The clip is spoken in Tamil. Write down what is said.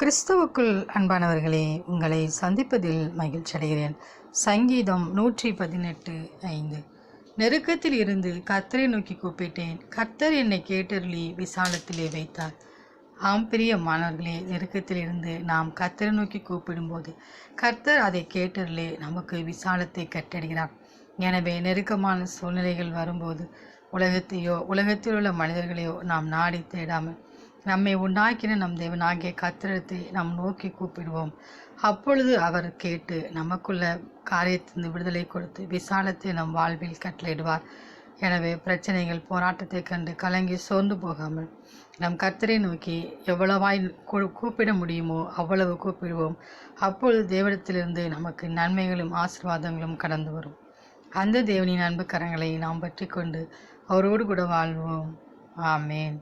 கிறிஸ்துவுக்குள் அன்பானவர்களே உங்களை சந்திப்பதில் மகிழ்ச்சி அடைகிறேன். சங்கீதம் நூற்றி பதினெட்டு ஐந்து. நெருக்கத்தில் இருந்து கர்த்தரை நோக்கி கூப்பிட்டேன். கர்த்தர் என்னை கேட்டருளி விசாலத்திலே வைத்தார். ஆம் பிரிய மாணவர்களே நெருக்கத்தில் இருந்து நாம் கர்த்தரை நோக்கி கூப்பிடும்போது கர்த்தர் அதை கேட்டருளே நமக்கு விசாலத்தை கட்டடுகிறார் எனவே நெருக்கமான சூழ்நிலைகள் வரும்போது உலகத்தையோ உலகத்தில் உள்ள மனிதர்களையோ நாம் நாடி தேடாமல் நம்மை உண்டாக்கின நம் தேவனாகிய கத்திரத்தை நாம் நோக்கி கூப்பிடுவோம். அப்பொழுது அவர் கேட்டு நமக்குள்ள காரியத்திலிருந்து விடுதலை கொடுத்து விசாலத்தை நம் வாழ்வில் கட்டளையிடுவார். எனவே பிரச்சனைகள் போராட்டத்தை கண்டு கலங்கி சோர்ந்து போகாமல் நம் கர்த்தரை நோக்கி எவ்வளவாய் கூப்பிட முடியுமோ அவ்வளவு கூப்பிடுவோம். அப்பொழுது தேவடத்திலிருந்து நமக்கு நன்மைகளும் ஆசீர்வாதங்களும் கடந்து வரும். அந்த தேவனின் அன்பு கரங்களை நாம் பற்றி கொண்டு அவரோடு கூட வாழ்வோம். ஆமேன்.